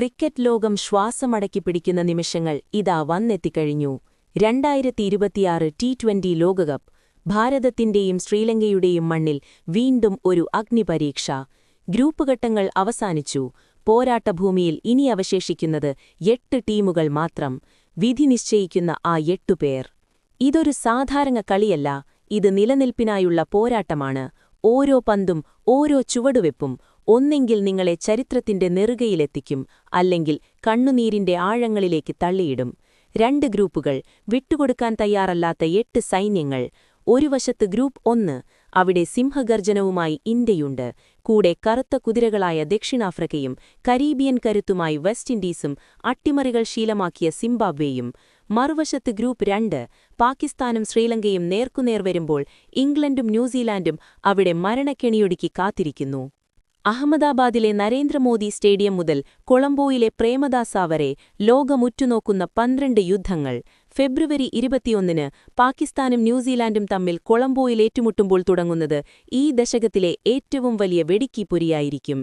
Cricket ലോകം ശ്വാസമടക്കി പിടിക്കുന്ന നിമിഷങ്ങൾ ഇതാ വന്നെത്തിക്കഴിഞ്ഞു. രണ്ടായിരത്തി ഇരുപത്തിയാറ് ടി ട്വന്റി ലോകകപ്പ് ഭാരതത്തിന്റെയും ശ്രീലങ്കയുടെയും മണ്ണിൽ വീണ്ടും ഒരു അഗ്നിപരീക്ഷ. ഗ്രൂപ്പ് ഘട്ടങ്ങൾ അവസാനിച്ചു. പോരാട്ടഭൂമിയിൽ ഇനി അവശേഷിക്കുന്നത് എട്ട് ടീമുകൾ മാത്രം. വിധി നിശ്ചയിക്കുന്ന ആ എട്ടുപേർ ഇതൊരു സാധാരണ കളിയല്ല. ഇത് നിലനിൽപ്പിനായുള്ള പോരാട്ടമാണ്. ഓരോ പന്തും ഓരോ ചുവടുവെപ്പും ഒന്നെങ്കിൽ നിങ്ങളെ ചരിത്രത്തിന്റെ നെറുകയിലെത്തിക്കും അല്ലെങ്കിൽ കണ്ണുനീരിന്റെ ആഴങ്ങളിലേക്ക് തള്ളിയിടും. രണ്ട് ഗ്രൂപ്പുകൾ വിട്ടുകൊടുക്കാൻ തയ്യാറല്ലാത്ത എട്ട് സൈന്യങ്ങൾ. ഒരു വശത്ത് ഗ്രൂപ്പ് ഒന്ന് അവിടെ സിംഹഗർജനവുമായി ഇന്ത്യയുണ്ട്. കൂടെ കറുത്ത കുതിരകളായ ദക്ഷിണാഫ്രിക്കയും കരീബിയൻ കരുത്തുമായി വെസ്റ്റ് ഇൻഡീസും അട്ടിമറികൾ ശീലമാക്കിയ സിംബാബ്വേയും. മറുവശത്ത് ഗ്രൂപ്പ് രണ്ട് പാകിസ്ഥാനും ശ്രീലങ്കയും നേർക്കുനേർ വരുമ്പോൾ ഇംഗ്ലണ്ടും ന്യൂസിലാൻഡും അവിടെ മരണക്കെണിയൊടുക്കി കാത്തിരിക്കുന്നു. അഹമ്മദാബാദിലെ നരേന്ദ്രമോദി സ്റ്റേഡിയം മുതൽ കൊളംബോയിലെ പ്രേമദാസ വരെ ലോകമുറ്റുനോക്കുന്ന പന്ത്രണ്ട് യുദ്ധങ്ങൾ. ഫെബ്രുവരി ഇരുപത്തിയൊന്നിന് പാകിസ്ഥാനും ന്യൂസിലാൻഡും തമ്മിൽ കൊളംബോയിൽ ഏറ്റുമുട്ടുമ്പോൾ തുടങ്ങുന്നത് ഈ ദശകത്തിലെ ഏറ്റവും വലിയ വെടിക്കിപ്പുരിയായിരിക്കും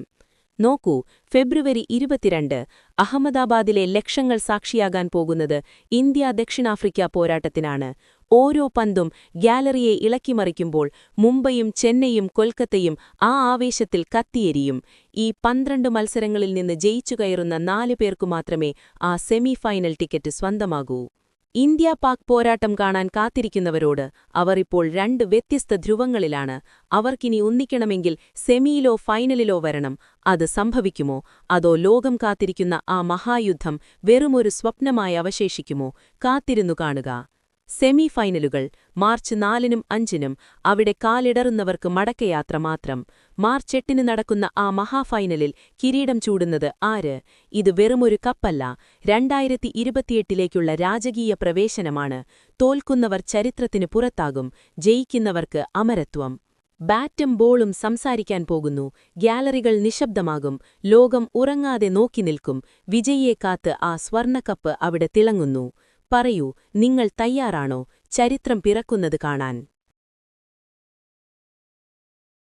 നോക്കൂ ഫെബ്രുവരി ഇരുപത്തിരണ്ട് അഹമ്മദാബാദിലെ ലക്ഷങ്ങൾ സാക്ഷിയാകാൻ പോകുന്നത് ഇന്ത്യ ദക്ഷിണാഫ്രിക്ക പോരാട്ടത്തിനാണ്. ഓരോ പന്തും ഗ്യാലറിയെ ഇളക്കിമറിക്കുമ്പോൾ മുംബൈയും ചെന്നൈയും കൊൽക്കത്തയും ആ ആവേശത്തിൽ കത്തിയെരിയും. ഈ പന്ത്രണ്ട് മത്സരങ്ങളിൽ നിന്ന് ജയിച്ചു കയറുന്ന നാലു പേർക്കു മാത്രമേ ആ സെമി ഫൈനൽ ടിക്കറ്റ് സ്വന്തമാകൂ. ഇന്ത്യ പാക് പോരാട്ടം കാണാൻ കാത്തിരിക്കുന്നവരോട് അവർ ഇപ്പോൾ രണ്ട് വ്യത്യസ്ത ധ്രുവങ്ങളിലാണ്. അവർക്കിനി ഒന്നിക്കണമെങ്കിൽ സെമിയിലോ ഫൈനലിലോ വരണം. അത് സംഭവിക്കുമോ? അതോ ലോകം കാത്തിരിക്കുന്ന ആ മഹായുദ്ധം വെറുമൊരു സ്വപ്നമായി അവശേഷിക്കുമോ? കാത്തിരുന്നു കാണുക. സെമി ഫൈനലുകൾ മാർച്ച് നാലിനും അഞ്ചിനും അവിടെ കാലിടറുന്നവർക്ക് മടക്കയാത്ര മാത്രം. മാർച്ച് എട്ടിന് നടക്കുന്ന ആ മഹാഫൈനലിൽ കിരീടം ചൂടുന്നത് ആര്? ഇത് വെറുമൊരു കപ്പല്ല. രണ്ടായിരത്തി ഇരുപത്തിയെട്ടിലേക്കുള്ള രാജകീയ പ്രവേശനമാണ്. തോൽക്കുന്നവർ ചരിത്രത്തിന് പുറത്താകും. ജയിക്കുന്നവർക്ക് അമരത്വം. ബാറ്റും ബോളും സംസാരിക്കാൻ പോകുന്നു. ഗ്യാലറികൾ നിശബ്ദമാകും. ലോകം ഉറങ്ങാതെ നോക്കി നിൽക്കും. വിജയിയെ കാത്ത് ആ സ്വർണക്കപ്പ് അവിടെ തിളങ്ങുന്നു. പറയൂ നിങ്ങൾ തയ്യാറാണോ? ചരിത്രം പിറക്കുന്നത് കാണാൻ.